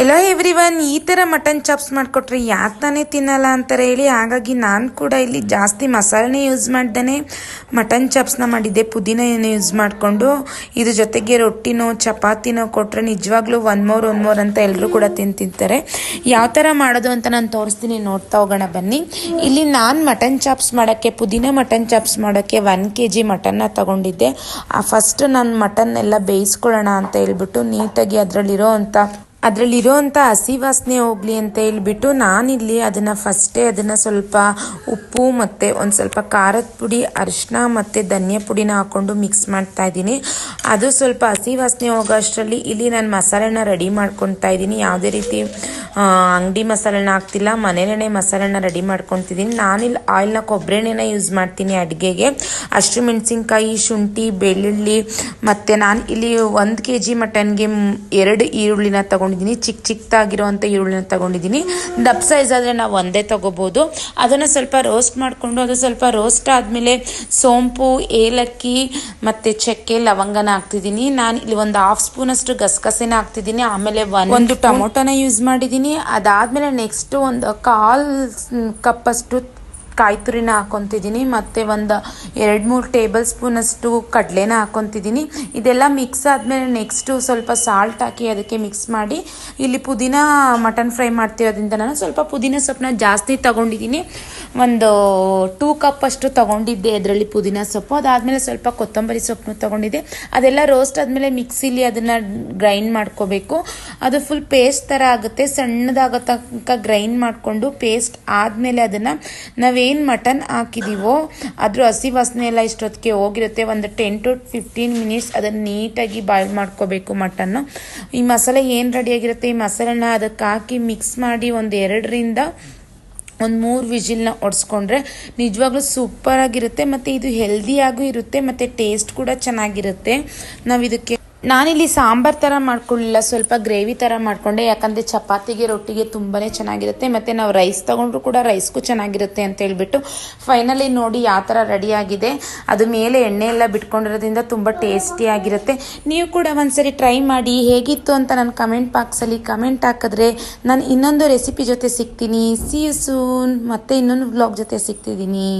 ಎಲ್ಲೋ every one ಈ ಥರ mutton chops ಮಾಡಿಕೊಟ್ರೆ ಯಾಕೆ ತಾನೇ ತಿನ್ನಲ್ಲ ಅಂತಾರೆ ಹೇಳಿ. ಹಾಗಾಗಿ ನಾನು ಕೂಡ ಇಲ್ಲಿ ಜಾಸ್ತಿ ಮಸಾಲೆನೇ ಯೂಸ್ ಮಾಡ್ದೇ ಮಟನ್ ಚಾಪ್ಸ್ನ ಮಾಡಿದ್ದೆ ಪುದೀನ ಯೂಸ್ ಮಾಡಿಕೊಂಡು. ಇದ್ರ ಜೊತೆಗೆ ರೊಟ್ಟಿನೋ, ಚಪಾತಿನೋ ಕೊಟ್ಟರೆ ನಿಜವಾಗ್ಲೂ ಒನ್ ಮೋರ್ ಒನ್ ಮೋರ್ ಅಂತ ಎಲ್ಲರೂ ಕೂಡ ತಿಂತಿರ್ತಾರೆ. ಯಾವ ಥರ ಮಾಡೋದು ಅಂತ ನಾನು ತೋರಿಸ್ತೀನಿ. ನೋಡ್ತಾ ಹೋಗೋಣ, ಬನ್ನಿ. ಇಲ್ಲಿ ನಾನು ಮಟನ್ ಚಾಪ್ಸ್ ಮಾಡೋಕ್ಕೆ, ಪುದೀನ ಮಟನ್ ಚಾಪ್ಸ್ ಮಾಡೋಕ್ಕೆ ಒನ್ ಕೆ ಜಿ ಮಟನ್ನ ತಗೊಂಡಿದ್ದೆ. ಫಸ್ಟ್ ನಾನು ಮಟನ್ ಬೇಯಿಸ್ಕೊಳ್ಳೋಣ ಅಂತ ಹೇಳ್ಬಿಟ್ಟು ನೀಟಾಗಿ ಅದರಲ್ಲಿರೋ ಅಂಥ ಅದರಲ್ಲಿರೋವಂಥ ಹಸಿ ವಾಸನೆ ಹೋಗಲಿ ಅಂತ ಹೇಳ್ಬಿಟ್ಟು ನಾನಿಲ್ಲಿ ಅದನ್ನು ಫಸ್ಟೇ ಅದನ್ನು ಸ್ವಲ್ಪ ಉಪ್ಪು ಮತ್ತು ಒಂದು ಸ್ವಲ್ಪ ಖಾರದ ಪುಡಿ ಅರಿಶಿನ ಮತ್ತು ಧನಿಯಾ ಪುಡಿನ ಹಾಕ್ಕೊಂಡು ಮಿಕ್ಸ್ ಮಾಡ್ತಾ ಇದ್ದೀನಿ. ಅದು ಸ್ವಲ್ಪ ಹಸಿ ವಾಸನೆ ಹೋಗೋ ಅಷ್ಟರಲ್ಲಿ ಇಲ್ಲಿ ನಾನು ಮಸಾಲೆನ ರೆಡಿ ಮಾಡ್ಕೊತಾ ಇದ್ದೀನಿ. ಯಾವುದೇ ರೀತಿ ಅಂಗಡಿ ಮಸಾಲೆನ ಹಾಕ್ತಿಲ್ಲ, ಮನೆಯಲ್ಲೇ ಮಸಾಲೆನ ರೆಡಿ ಮಾಡ್ಕೊತಿದ್ದೀನಿ. ನಾನಿಲ್ಲಿ ಆಯಿಲ್ನ ಕೊಬ್ಬರೆಣ್ಣೆನ ಯೂಸ್ ಮಾಡ್ತೀನಿ ಅಡುಗೆಗೆ. ಅಷ್ಟು ಮೆಣಸಿನ್ಕಾಯಿ, ಶುಂಠಿ, ಬೆಳ್ಳುಳ್ಳಿ ಮತ್ತು ನಾನು ಇಲ್ಲಿ ಒಂದು ಕೆ ಜಿ ಮಟನ್ಗೆ ಎರಡು ಈರುಳ್ಳಿನ ತಗೊಂಡಿದ್ದೀನಿ. ಚಿಕ್ಕ ಚಿಕ್ಕದಾಗಿರೋವಂಥ ಈರುಳ್ಳಿನ ತಗೊಂಡಿದ್ದೀನಿ. ಡಬ್ ಸೈಜ್ ಆದರೆ ನಾವು ಒಂದೇ ತಗೋಬೋದು. ಅದನ್ನು ಸ್ವಲ್ಪ ರೋಸ್ಟ್ ಮಾಡಿಕೊಂಡು ಅದು ಸ್ವಲ್ಪ ರೋಸ್ಟ್ ಆದಮೇಲೆ ಸೋಂಪು ಏಲಕ್ಕಿ ಮತ್ತು ಚಕ್ಕೆ ಲವಂಗನ ಹಾಕ್ತಿದ್ದೀನಿ. ನಾನು ಇಲ್ಲಿ ಒಂದು ಹಾಫ್ ಸ್ಪೂನಷ್ಟು ಗಸಗಸೆನ ಹಾಕ್ತಿದ್ದೀನಿ. ಆಮೇಲೆ ಒಂದು ಟೊಮೊಟೊನ ಯೂಸ್ ಮಾಡಿದ್ದೀನಿ. ಅದಾದಮೇಲೆ ನೆಕ್ಸ್ಟು ಒಂದು ಕಾಲು ಕಪ್ಪಷ್ಟು ಕಾಯಿ ತುರಿನ ಹಾಕೊತಿದ್ದೀನಿ, ಮತ್ತು ಒಂದು ಎರಡು ಮೂರು ಟೇಬಲ್ ಸ್ಪೂನಷ್ಟು ಕಡಲೆನ ಹಾಕೊತಿದ್ದೀನಿ. ಇದೆಲ್ಲ ಮಿಕ್ಸ್ ಆದಮೇಲೆ ನೆಕ್ಸ್ಟು ಸ್ವಲ್ಪ ಸಾಲ್ಟ್ ಹಾಕಿ ಅದಕ್ಕೆ ಮಿಕ್ಸ್ ಮಾಡಿ, ಇಲ್ಲಿ ಪುದೀನ ಮಟನ್ ಫ್ರೈ ಮಾಡ್ತಿರೋದ್ರಿಂದ ನಾನು ಸ್ವಲ್ಪ ಪುದೀನ ಸೊಪ್ಪನ್ನ ಜಾಸ್ತಿ ತೊಗೊಂಡಿದ್ದೀನಿ. ಒಂದು ಟೂ ಕಪ್ ಅಷ್ಟು ತೊಗೊಂಡಿದ್ದೆ ಅದರಲ್ಲಿ ಪುದೀನ ಸೊಪ್ಪು. ಅದಾದಮೇಲೆ ಸ್ವಲ್ಪ ಕೊತ್ತಂಬರಿ ಸೊಪ್ಪನ್ನು ತೊಗೊಂಡಿದ್ದೆ. ಅದೆಲ್ಲ ರೋಸ್ಟ್ ಆದಮೇಲೆ ಮಿಕ್ಸಿಲಿ ಅದನ್ನು ಗ್ರೈಂಡ್ ಮಾಡ್ಕೋಬೇಕು. ಅದು ಫುಲ್ ಪೇಸ್ಟ್ ಥರ ಆಗುತ್ತೆ. ಸಣ್ಣದಾಗೋ ತನಕ ಗ್ರೈಂಡ್ ಮಾಡಿಕೊಂಡು ಪೇಸ್ಟ್ ಆದಮೇಲೆ ಅದನ್ನು ನಾವೇನು ಮಟನ್ ಹಾಕಿದ್ದೀವೋ ಅದ್ರ ಹಸಿ ವಾಸನೆ ಎಲ್ಲ ಇಷ್ಟೊತ್ತಿಗೆ ಹೋಗಿರುತ್ತೆ. ಒಂದು ಟೆನ್ ಟು ಫಿಫ್ಟೀನ್ ಮಿನಿಟ್ಸ್ ಅದನ್ನು ನೀಟಾಗಿ ಬಾಯ್ಲ್ ಮಾಡ್ಕೋಬೇಕು ಮಟನ್ನು ಈ ಮಸಾಲೆ ಏನು ರೆಡಿಯಾಗಿರುತ್ತೆ ಈ ಮಸಾಲೆನ ಅದಕ್ಕೆ ಹಾಕಿ ಮಿಕ್ಸ್ ಮಾಡಿ ಒಂದು ಎರಡರಿಂದ ಒಂದು ಮೂರು ವಿಜಿಲ್ನ ಒಡಿಸ್ಕೊಂಡ್ರೆ ನಿಜವಾಗ್ಲೂ ಸೂಪರಾಗಿರುತ್ತೆ ಮತ್ತು ಇದು ಹೆಲ್ದಿಯಾಗೂ ಇರುತ್ತೆ. ಮತ್ತು ಟೇಸ್ಟ್ ಕೂಡ ಚೆನ್ನಾಗಿರುತ್ತೆ. ನಾವು ಇದಕ್ಕೆ ನಾನಿಲ್ಲಿ ಸಾಂಬಾರ್ ಥರ ಮಾಡ್ಕೊಳ್ಳಿಲ್ಲ, ಸ್ವಲ್ಪ ಗ್ರೇವಿ ಥರ ಮಾಡಿಕೊಂಡೆ. ಯಾಕಂದರೆ ಚಪಾತಿಗೆ, ರೊಟ್ಟಿಗೆ ತುಂಬಾ ಚೆನ್ನಾಗಿರುತ್ತೆ. ಮತ್ತು ನಾವು ರೈಸ್ ತೊಗೊಂಡ್ರು ಕೂಡ ರೈಸ್ಗೂ ಚೆನ್ನಾಗಿರುತ್ತೆ ಅಂತ ಹೇಳಿಬಿಟ್ಟು ಫೈನಲಿ ನೋಡಿ ಯಾವ ಥರ ರೆಡಿಯಾಗಿದೆ ಅದು ಮೇಲೆ ಎಣ್ಣೆ ಎಲ್ಲ ಬಿಟ್ಕೊಂಡಿರೋದ್ರಿಂದ ತುಂಬ ಟೇಸ್ಟಿಯಾಗಿರುತ್ತೆ ನೀವು ಕೂಡ ಒಂದ್ಸರಿ ಟ್ರೈ ಮಾಡಿ ಹೇಗಿತ್ತು ಅಂತ ನಾನು ಕಮೆಂಟ್ ಬಾಕ್ಸಲ್ಲಿ ಕಮೆಂಟ್ ಹಾಕಿದ್ರೆ ನಾನು ಇನ್ನೊಂದು ರೆಸಿಪಿ ಜೊತೆ ಸಿಗ್ತೀನಿ. ಸಿ ಯು ಸೂನ್ ಮತ್ತು ಇನ್ನೊಂದು ಬ್ಲಾಗ್ ಜೊತೆ ಸಿಗ್ತಿದ್ದೀನಿ.